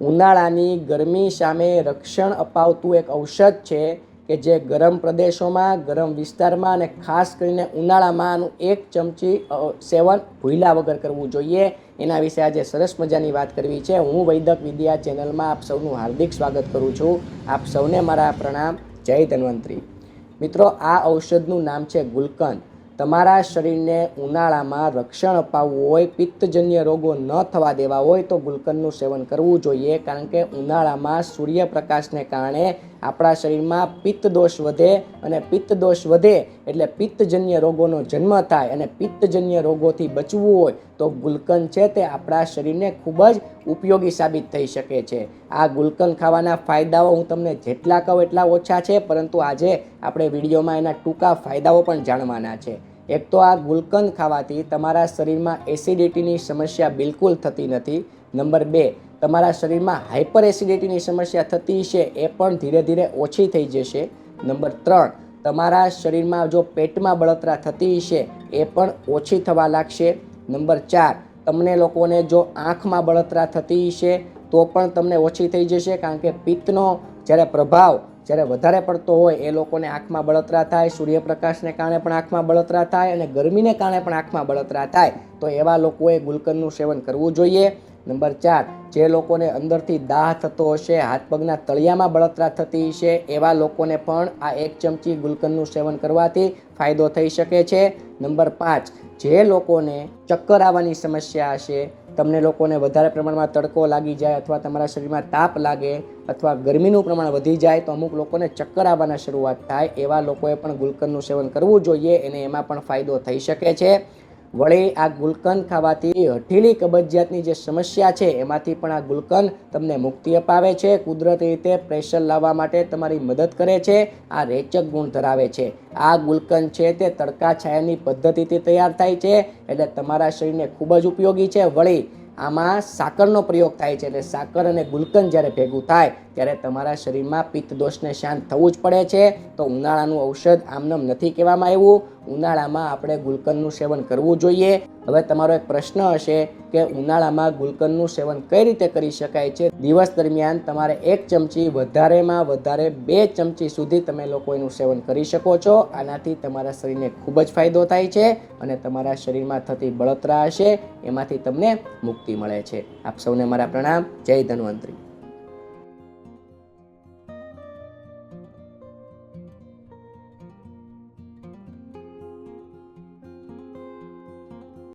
ઉનાળાની ગરમી સામે રક્ષણ અપાવતું એક ઔષધ છે કે જે ગરમ પ્રદેશોમાં, ગરમ વિસ્તારમાં અને ખાસ કરીને ઉનાળામાં આનું એક ચમચી સેવન ભૂલા વગર કરવું જોઈએ. એના વિશે આજે સરસ મજાની વાત કરવી છે. હું વૈદક વિદ્યા ચેનલમાં આપ સૌનું હાર્દિક સ્વાગત કરું છું. આપ સૌને મારા પ્રણામ. જય ધન્વંતરી. મિત્રો, આ ઔષધનું નામ છે ગુલકંદ. તમારા શરીરને ઉનાળામાં રક્ષણ અપાવવું હોય, પિત્તજન્ય રોગો ન થવા દેવા હોય તો ગુલકંદનું સેવન કરવું જોઈએ, કારણ કે ઉનાળામાં સૂર્યપ્રકાશને કારણે આપણા શરીરમાં પિત્ત દોષ વધે અને પિત્ત દોષ વધે એટલે પિત્તજન્ય રોગોનો જન્મ થાય અને પિત્તજન્ય રોગોથી બચવું હોય તો ગુલકંદ છે તે આપણા શરીરને ખૂબ જ ઉપયોગી સાબિત થઈ શકે છે. આ ગુલકંદ ખાવાના ફાયદાઓ હું તમને જેટલા કહું એટલા ઓછા છે, પરંતુ આજે આપણે વિડીયોમાં એના ટૂંકા ફાયદાઓ પણ જાણવાના છે. એક તો આ ગુલકંદ ખાવાથી તમારા શરીરમાં એસિડિટીની સમસ્યા બિલકુલ થતી નથી. નંબર બે, તમારા શરીરમાં હાઇપર એસિડિટીની સમસ્યા થતી છે એ પણ ધીરે ધીરે ઓછી થઈ જશે. નંબર ત્રણ, તમારા શરીરમાં જો પેટમાં બળતરા થતી છે એ પણ ઓછી થવા લાગશે. નંબર ચાર, તમને લોકોને જો આંખમાં બળતરા થતી છે તો પણ તમને ઓછી થઈ જશે કારણ કે પિત્તનો જ્યારે પ્રભાવ જ્યારે વધારે પડતો હોય એ લોકોને આંખમાં બળતરા થાય, સૂર્યપ્રકાશને કારણે પણ આંખમાં બળતરા થાય અને ગરમીને કારણે પણ આંખમાં બળતરા થાય, તો એવા લોકોએ ગુલકંદનું સેવન કરવું જોઈએ. નંબર ચાર, જે લોકોને અંદરથી દાહ થતો હશે, હાથ પગના તળિયામાં બળતરા થતી હશે, એવા લોકોને પણ આ એક ચમચી ગુલકંદનું સેવન કરવાથી ફાયદો થઈ શકે છે. નંબર પાંચ, જે લોકોને ચક્કર આવવાની સમસ્યા હશે તમને લોકોને વધારે પ્રમાણમાં તડકો લાગી જાય અથવા તમારા શરીરમાં તાપ લાગે અથવા ગરમીનું પ્રમાણ વધી જાય તો અમુક લોકોને ચક્કર આવવાના શરૂઆત થાય એવા લોકોએ પણ ગુલકંદનું સેવન કરવું જોઈએ અને એમાં પણ ફાયદો થઈ શકે છે. વળી આ ગુલકંદ ખાવાથી હઠીલી કબજિયાતની જે સમસ્યા છે, એમાંથી પણ આ ગુલકંદ તમને મુક્તિ અપાવે છે. કુદરતી રીતે પ્રેશર લાવવા માટે તમારી મદદ કરે છે, આ રેચક ગુણ ધરાવે છે. આ ગુલકંદ છે તે તડકા છાયાની પદ્ધતિથી તૈયાર થાય છે, એટલે તમારા શરીરને ખૂબ જ ઉપયોગી છે. વળી આમાં સાકરનો પ્રયોગ થાય છે, એટલે સાકર અને ગુલકંદ જ્યારે ભેગું થાય, ત્યારે તમારા શરીરમાં પિત્ત દોષને શાંત થવું જ પડે છે. તો ઉનાળાનું ઔષધ આમનામ નથી કહેવામાં આવ્યું. ઉનાળામાં આપણે ગુલકંદનું સેવન કરવું જોઈએ. હવે તમારો એક પ્રશ્ન હશે કે ઉનાળામાં ગુલકંદનું સેવન કઈ રીતે કરી શકાય છે? દિવસ દરમિયાન તમારે એક ચમચી, વધારેમાં વધારે બે ચમચી સુધી તમે લોકો એનું સેવન કરી શકો છો. આનાથી તમારા શરીરને ખૂબ જ ફાયદો થાય છે અને તમારા શરીરમાં થતી બળતરા હશે, એમાંથી તમને મુક્તિ મળે છે. આપ સૌને મારા પ્રણામ. જય ધન્વંતરી.